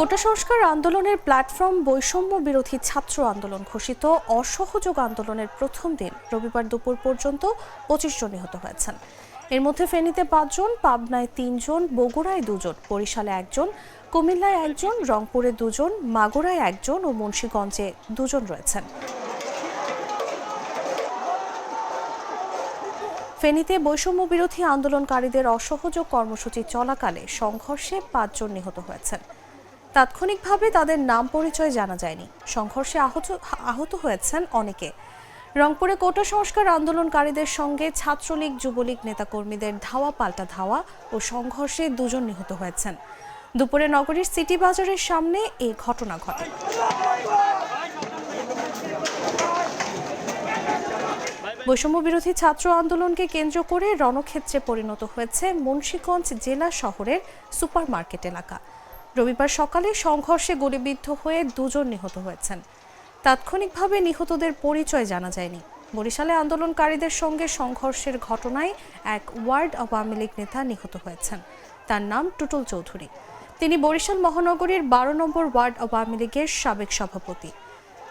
কোটা সংস্কার আন্দোলনের প্ল্যাটফর্ম বৈষম্য বিরোধী ছাত্র আন্দোলন ঘোষিত, অসহযোগ আন্দোলনের প্রথম দিন। রবিবার দুপুর পর্যন্ত পঁচিশ জন নিহত হয়েছেন। এর মধ্যে ফেনীতে পাঁচজন পাবনায় তিনজন বগুড়ায় দুজন বরিশালে একজন কুমিল্লায় একজন রংপুরে দুজন মাগুরায় একজন ও মুন্সীগঞ্জে দুজন রয়েছেন। ফেনীতে বৈষম্য বিরোধী আন্দোলনকারীদের অসহযোগ কর্মসূচি চলাকালে সংঘর্ষে পাঁচজন নিহত হয়েছেন। তাৎক্ষণিকভাবে তাদের নাম পরিচয় জানা যায়নি। সংঘর্ষে আহত আহত হয়েছেন অনেকে। রংপুরে কোটা সংস্কার আন্দোলনকারীদের সঙ্গে ছাত্রলীগ, যুবলীগ নেতাকর্মীদের ধাওয়া, পাল্টা ধাওয়া ও সংঘর্ষে দুজন নিহত হয়েছেন। দুপুরে নগরীর সিটি বাজারের সামনে এই ঘটনা ঘটে। বৈষম্য বিরোধী ছাত্র আন্দোলনকে কেন্দ্র করে রণক্ষেত্রে পরিণত হয়েছে মুন্সীগঞ্জ জেলা শহরের সুপারমার্কেট এলাকা। রবিবার সকালে সংঘর্ষে গুলিবিদ্ধ হয়ে দুজন নিহত হয়েছেন। তাৎক্ষণিকভাবে নিহতদের পরিচয় জানা যায়নি। বরিশালে আন্দোলনকারীদের সঙ্গে সংঘর্ষের ঘটনায় এক ওয়ার্ড আওয়ামী লীগ নেতা নিহত হয়েছেন। তার নাম টুটুল চৌধুরী। তিনি বরিশাল মহানগরীর বারো নম্বর ওয়ার্ড আওয়ামী লীগের সাবেক সভাপতি।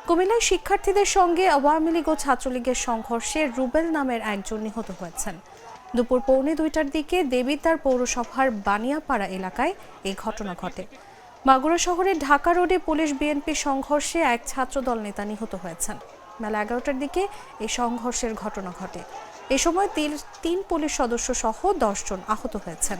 কুমিল্লায় শিক্ষার্থীদের সঙ্গে আওয়ামী লীগ ও ছাত্রলীগের সংঘর্ষে রুবেল নামের একজন নিহত হয়েছেন। দুপুর পৌনে দুইটার দিকে দেবিদ্বার পৌরসভার বানিয়াপাড়া এলাকায় এই ঘটনা ঘটে। মাগুরা শহরের ঢাকা রোডে পুলিশ বিএনপি সংঘর্ষে এক ছাত্রদল নেতা নিহত হয়েছেন। বেলা এগারোটার দিকে এই সংঘর্ষের ঘটনা ঘটে। এ সময় তিন তিন পুলিশ সদস্য সহ দশজন আহত হয়েছেন।